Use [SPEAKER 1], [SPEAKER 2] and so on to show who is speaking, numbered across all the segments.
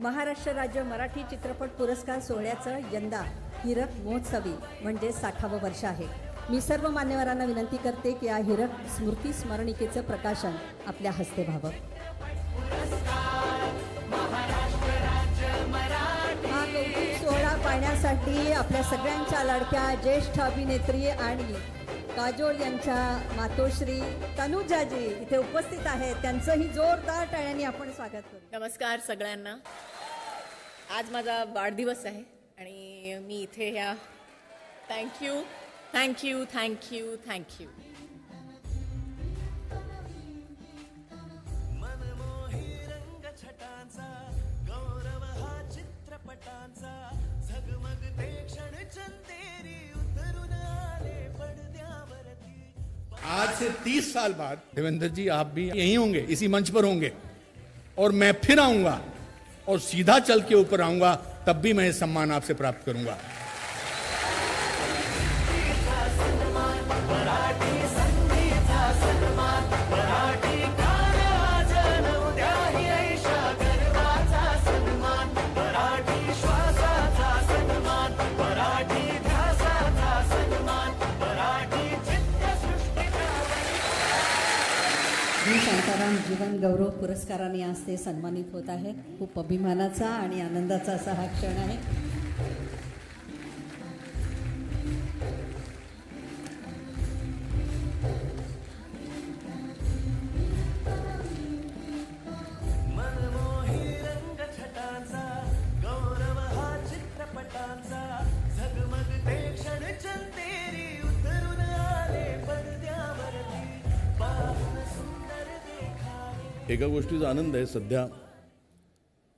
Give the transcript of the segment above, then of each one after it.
[SPEAKER 1] महाराष्ट्र राज्य मराठी चित्रपट पुरस्कार सोहळ्याचं यंदा हिरक महोत्सवी म्हणजे साठावं वर्ष आहे. मी सर्व मान्यवरांना विनंती करते की या हिरक स्मृती स्मरणिकेचं प्रकाशन आपल्या हस्ते व्हावं. हा कौतुक सोहळा पाहण्यासाठी आपल्या सगळ्यांच्या लाडक्या ज्येष्ठ अभिनेत्री आणि काजोल यांच्या मातोश्री तनुजाजी इथे उपस्थित आहेत. त्यांचंही जोरदार टाळ्यांनी आपण स्वागत करू.
[SPEAKER 2] नमस्कार सगळ्यांना. आज माझा वाढदिवस आहे आणि मी इथे ह्या thank you thank you thank you thank you
[SPEAKER 3] गौरव हा चित्रपटांचा झगमगते क्षण चंदेरी
[SPEAKER 4] आज से तीस साल बाद देवेंद्र जी, आप भी यहीं होंगे, इसी मंच पर होंगे। और मैं फिर आऊँगा और सीधा चल के ऊपर आऊँगा, तब भी मैं सम्मान आपसे प्राप्त करूँगा।
[SPEAKER 1] मी जीवन गौरव पुरस्काराने आज ते सन्मानित होत आहेत. खूप अभिमानाचा आणि आनंदाचा असा हा क्षण आहे.
[SPEAKER 4] एका गोष्टीचा आनंद आहे सध्या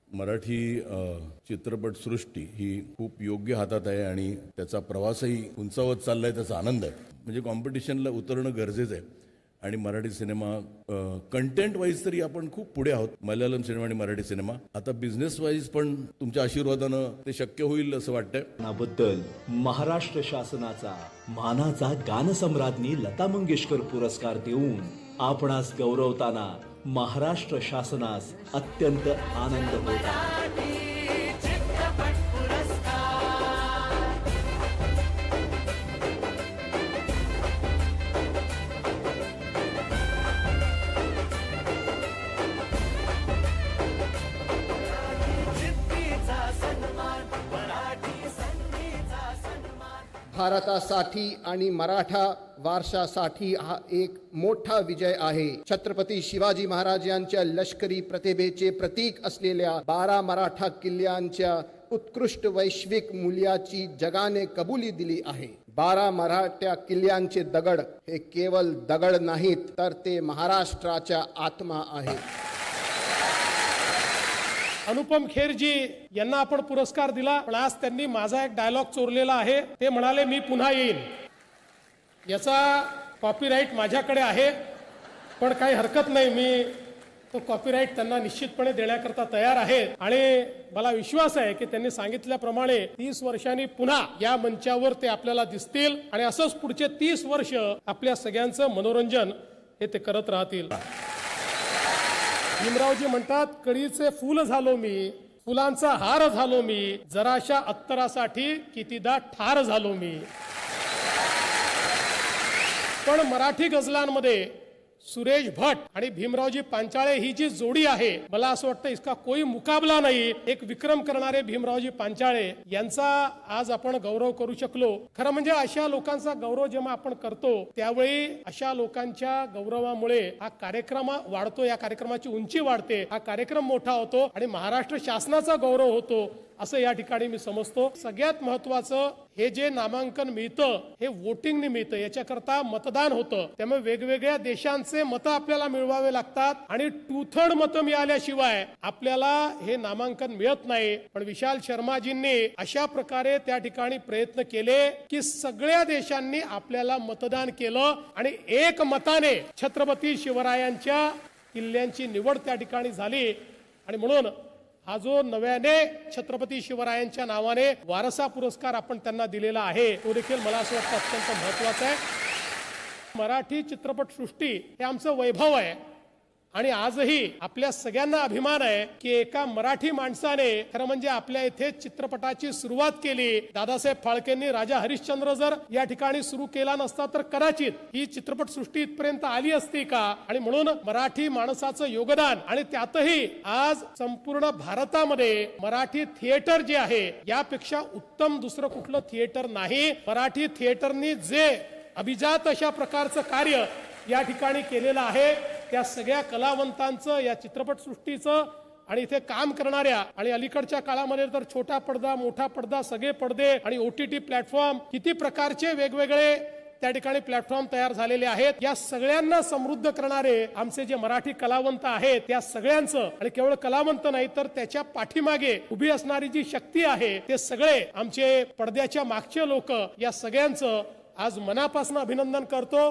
[SPEAKER 4] मराठी चित्रपटसृष्टी ही खूप योग्य हातात आहे आणि त्याचा प्रवासही उंचावत चाललाय त्याचा आनंद आहे. म्हणजे कॉम्पिटिशनला उतरणं गरजेचं आहे. आणि मराठी सिनेमा कंटेंट वाईज तरी आपण खूप पुढे आहोत. मल्याळम सिनेमा आणि मराठी सिनेमा. आता बिझनेस वाईज पण तुमच्या आशीर्वादानं ते शक्य होईल असं वाटतंय.
[SPEAKER 5] बद्दल महाराष्ट्र शासनाचा मानाचा गानसम्राज्ञी लता मंगेशकर पुरस्कार देऊन आपणास गौरवताना महाराष्ट्र शासनास अत्यंत आनंद होता
[SPEAKER 6] भारतासाठी आणि मराठा वारशासाठी हा एक मोठा विजय आहे. छत्रपती शिवाजी महाराज यांच्या लष्करी प्रतिभेचे प्रतीक असलेल्या बारा मराठा किल्ल्यांच्या उत्कृष्ट वैश्विक मूल्याची जगाने कबुली दिली आहे. बारा मराठ्या किल्ल्यांचे दगड हे केवळ दगड नाहीत तर ते महाराष्ट्राच्या आत्मा आहेत.
[SPEAKER 7] अनुपम खेरजी यांना आपण पुरस्कार दिला पण आज त्यांनी माझा एक डायलॉग चोरलेला आहे. ते म्हणाले मी पुन्हा येईन. याचा कॉपीराईट माझ्याकडे आहे पण काही हरकत नाही. मी तो कॉपीराईट त्यांना निश्चितपणे देण्याकरता तयार आहे. आणि मला विश्वास आहे की त्यांनी सांगितल्याप्रमाणे तीस वर्षांनी पुन्हा या मंचावर ते आपल्याला दिसतील आणि असंच पुढचे तीस वर्ष आपल्या सगळ्यांचं मनोरंजन हे ते करत राहतील. भीमरावजी म्हणतात कळीचे फुल झालो मी फुलांचा हार झालो मी जराशा अत्तरासाठी कितीदा ठार झालो मी. पण मराठी गझलांमध्ये सुरेश भट आणि भीमरावजी पांचाळे ही जी जोडी आहे मला असं वाटतं इसका कोई मुकाबला नाही. एक विक्रम करणारे भीमरावजी पांचाळे यांचा आज आपण गौरव करू शकलो. खरं म्हणजे अशा लोकांचा गौरव जेव्हा आपण करतो त्यावेळी अशा लोकांच्या गौरवामुळे हा कार्यक्रम वाढतो या कार्यक्रमाची उंची वाढते. हा कार्यक्रम मोठा होतो आणि महाराष्ट्र शासनाचा गौरव होतो. असं या ठिकाणी मी समजतो. सगळ्यात महत्वाचं हे जे नामांकन मिळतं हे वोटिंगने मिळतं याच्याकरता मतदान होतं. त्यामुळे वेगवेगळ्या देशांचे मतं आपल्याला मिळवावे लागतात आणि टू थर्ड मतं मिळाल्याशिवाय आपल्याला हे नामांकन मिळत नाही. पण विशाल शर्माजींनी अशा प्रकारे त्या ठिकाणी प्रयत्न केले की सगळ्या देशांनी आपल्याला मतदान केलं आणि एक मताने छत्रपती शिवरायांच्या किल्ल्यांची निवड त्या ठिकाणी झाली. आणि म्हणून हा जो नव्याने छत्रपती शिवरायांच्या नावाने वारसा पुरस्कार आपण त्यांना दिलेला आहे तो देखील मला असं वाटतं अत्यंत महत्त्वाचा आहे. मराठी चित्रपटसृष्टी हे आमचं वैभव आहे. आणि आजही आपल्या सगळ्यांना अभिमान आहे की एका मराठी माणसाने खरं म्हणजे आपल्या इथे चित्रपटाची सुरुवात केली. दादासाहेब फाळकेंनी राजा हरिश्चंद्र जर या ठिकाणी सुरू केला नसता तर कदाचित ही चित्रपट सृष्टी इथपर्यंत आली असती का? आणि म्हणून मराठी माणसाचं योगदान आणि त्यातही आज संपूर्ण भारतामध्ये मराठी थिएटर जे आहे यापेक्षा उत्तम दुसरं कुठलं थिएटर नाही. मराठी थिएटरनी जे अभिजात अशा प्रकारचं कार्य या ठिकाणी केलेलं आहे त्या सगळ्या कलावंतांचं या चित्रपटसृष्टीचं आणि इथे काम करणाऱ्या आणि अलीकडच्या काळामध्ये तर छोटा पडदा मोठा पडदा सगळे पडदे आणि ओ टी टी प्लॅटफॉर्म किती प्रकारचे वेगवेगळे त्या ठिकाणी प्लॅटफॉर्म तयार झालेले आहेत. या सगळ्यांना समृद्ध करणारे आमचे जे मराठी कलावंत आहेत त्या सगळ्यांचं आणि केवळ कलावंत नाही तर त्याच्या पाठीमागे उभी असणारी जी शक्ती आहे ते सगळे आमचे पडद्याच्या मागचे लोक या सगळ्यांचं आज मनापासून अभिनंदन करतो.